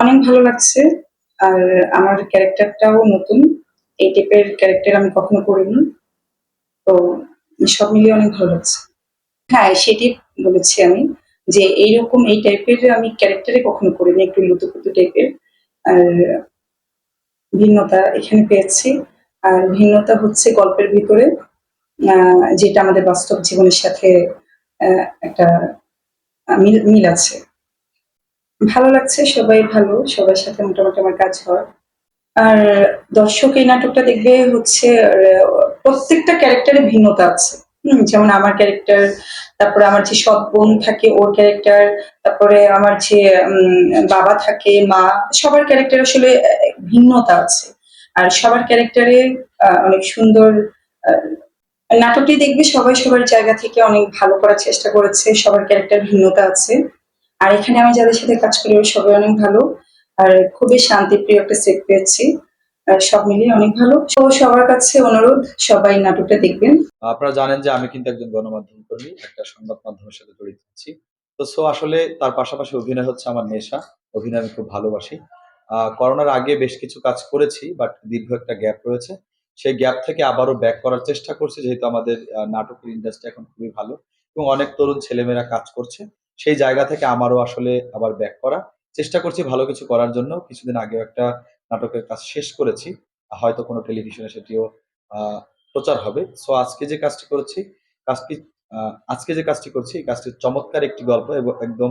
অনেক ভালো লাগছে। আর আমার ক্যারেক্টারটাও নতুন। এই টাইপের ক্যারেক্টার আমি কখনো করিনি। তো সব মিলিয়ে অনেক ভালো লাগছে। হ্যাঁ সেটি বলেছি আমি যে এইরকম এই টাইপের আমি ক্যারেক্টারে কখনো করিনি, একটু লুতুপুতু টাইপের। আর ভিন্নতা এখানে পেয়েছি। আর ভিন্নতা হচ্ছে গল্পের ভিতরে যেটা আমাদের বাস্তব জীবনের সাথে একটা মিল মিল আছে। ভালো লাগছে, সবাই ভালো, সবার সাথে মোটামুটি আমার কাজ হয়। আর দর্শক এই নাটকটা দেখবে হচ্ছে প্রত্যেকটা ক্যারেক্টারে ভিন্নতা আছে। যেমন আমার ক্যারেক্টার, তারপরে আমার যে সৎ বোন থাকে ওর ক্যারেক্টার, তারপরে আমার যে বাবা থাকে, মা, সবার ক্যারেক্টার আসলে ভিন্নতা আছে। আর সবার ক্যারেক্টারে অনেক সুন্দর নাটকটি দেখবে সবাই সবার জায়গা থেকে অনেক ভালো করার চেষ্টা করেছে, সবার ক্যারেক্টার ভিন্নতা আছে। আর এখানে আমি যাদের সাথে কাজ করি সবাই অনেক ভালো। আর খুবই শান্তিপ্রিয় একটা সেট পেয়েছি। সব মিলিয়ে অনেক ভালো। সবার কাছে অনুরোধ, সবাই নাটকটা দেখবেন। আপনারা জানেন যে আমি কিন্তু একজন গণমাধ্যম কর্মী, একটা সংবাদ মাধ্যমের সাথে জড়িত আছি। তো সো আসলে তার পাশাপাশি অভিনয় হচ্ছে আমার নেশা। অভিনয় আমি খুব ভালোবাসি। করোনার আগে বেশ কিছু কাজ করেছি বাট দীর্ঘ একটা গ্যাপ রয়েছে। সেই গ্যাপ থেকে আবারও ব্যাক করার চেষ্টা করছি, যেহেতু আমাদের নাটকের ইন্ডাস্ট্রি এখন খুবই ভালো এবং অনেক তরুণ ছেলেমেয়েরা কাজ করছে। সেই জায়গা থেকে আমারও আসলে আবার ব্যাক করা। চেষ্টা করছি ভালো কিছু করার জন্য। কিছুদিন আগেও একটা নাটকের কাজ শেষ করেছি। হয়তো কোনো টেলিভিশনে সেটিও প্রচার হবে। সো আজকে যে কাজটি করেছি, কাজটি আজকে যে কাজটি করছি, এই কাজটি চমৎকার একটি গল্প এবং একদম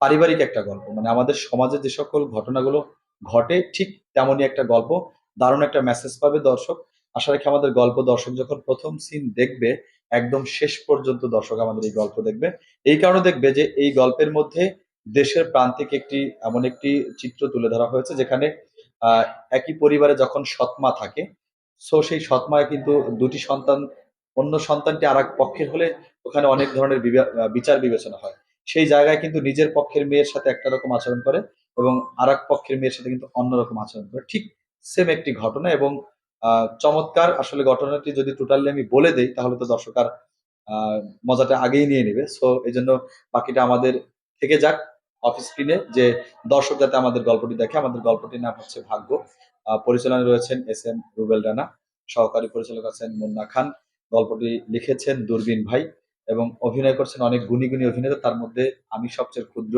পারিবারিক একটা গল্প। মানে আমাদের সমাজে যে সকল ঘটনাগুলো ঘটে, ঠিক তেমনই একটা গল্প। দারুণ একটা মেসেজ পাবে দর্শক। আশা রাখি আমাদের গল্প দর্শক যখন প্রথম সিন দেখবে, একদম শেষ পর্যন্ত দর্শক আমাদের এই গল্প দেখবে। এই কারণে দেখবে যে এই গল্পের মধ্যে দেশের প্রান্তিক একটি, এমন একটি চিত্র তুলে ধরা হয়েছে যেখানে একই পরিবারে যখন সৎমা থাকে সো সেই সৎমায় কিন্তু দুটি সন্তান, অন্য সন্তানটি আর পক্ষের হলে ওখানে অনেক ধরনের বিচার বিবেচনা হয়। সেই জায়গায় কিন্তু নিজের পক্ষের মেয়ের সাথে একটা রকম আচরণ করে এবং আর পক্ষের মেয়ের সাথে কিন্তু অন্যরকম আচরণ করে। ঠিক সেম একটি ঘটনা এবং চমৎকার আসলে ঘটনাটি যদি টোটালি আমি বলে দেই, তাহলে তো দর্শক আর মজাটা আগেই নিয়ে নেবে। সো এই জন্য বাকিটা আমাদের থেকে যাক অফ স্ক্রিনে যে দর্শক যাতে আমাদের গল্পটি দেখে, আমাদের গল্পটির নাম হচ্ছে ভাগ্য। পরিচালনায় রয়েছেন এস এম রুবেল রানা, সহকারী পরিচালক আছেন মুন্না খান, গল্পটি লিখেছেন দূরবীন ভাই এবং অভিনয় করছেন অনেক গুণী গুণী অভিনেতা, তার মধ্যে আমি সবচেয়ে ক্ষুদ্র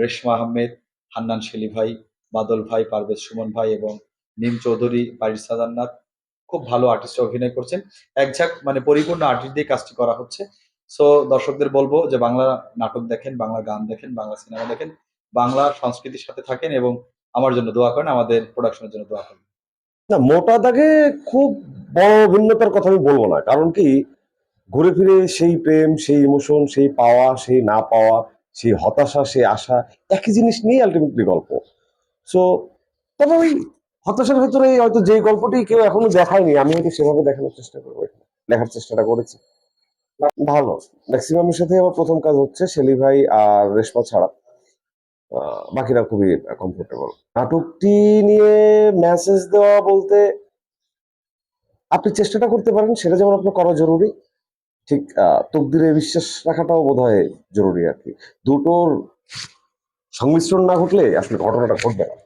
রেশমা আহমেদ, হান্নান শেলি ভাই, বাদল ভাই, পারভেজ সুমন ভাই এবং নিম চৌধুরী বাড়ির সাদান্নাথ, খুব ভালো আর্টিস্ট অভিনয় করছেন। একঝাক মানে পরিপূর্ণ আর্টিস্ট দিয়ে কাজটি করা হচ্ছে। সো দর্শকদের বলব যে বাংলা নাটক দেখেন, বাংলা গান দেখেন, বাংলা সিনেমা দেখেন, বাংলা সংস্কৃতির সাথে থাকেন এবং আমার জন্য দোয়া করেন, আমাদের প্রোডাকশনের জন্য দোয়া করেন। না, মোটা দাগে খুব বড় ভিন্নতার কথা আমি বলব না। কারণ কি, ঘুরে ফিরে সেই প্রেম, সেই ইমোশন সেই পাওয়া, সেই না পাওয়া, সেই হতাশা, সেই আশা, একই জিনিস নিয়ে আলটিমেটলি গল্প। সো তবে ওই হতাশার ভেতরে হয়তো যে গল্পটি কেউ এখনও দেখায়নি, আমি হয়তো সেভাবে দেখানোর চেষ্টা করব। লেখার চেষ্টাটা করেছি। ভালো ম্যাক্সিমামের সাথে আমার প্রথম কাজ হচ্ছে শেলি ভাই আর রেশমা ছাড়া। বাকিরা খুবই কমফোর্টেবল নাটকটি নিয়ে মেসেজ দেওয়া বলতে আপনি চেষ্টাটা করতে পারেন, সেটা যেমন আপনার করা জরুরি, ঠিক তকদিরে বিশ্বাস রাখাটাও বোধ জরুরি আর কি। দুটোর সংমিশ্রণ না ঘটলে আসলে ঘটনাটা ঘটবে না।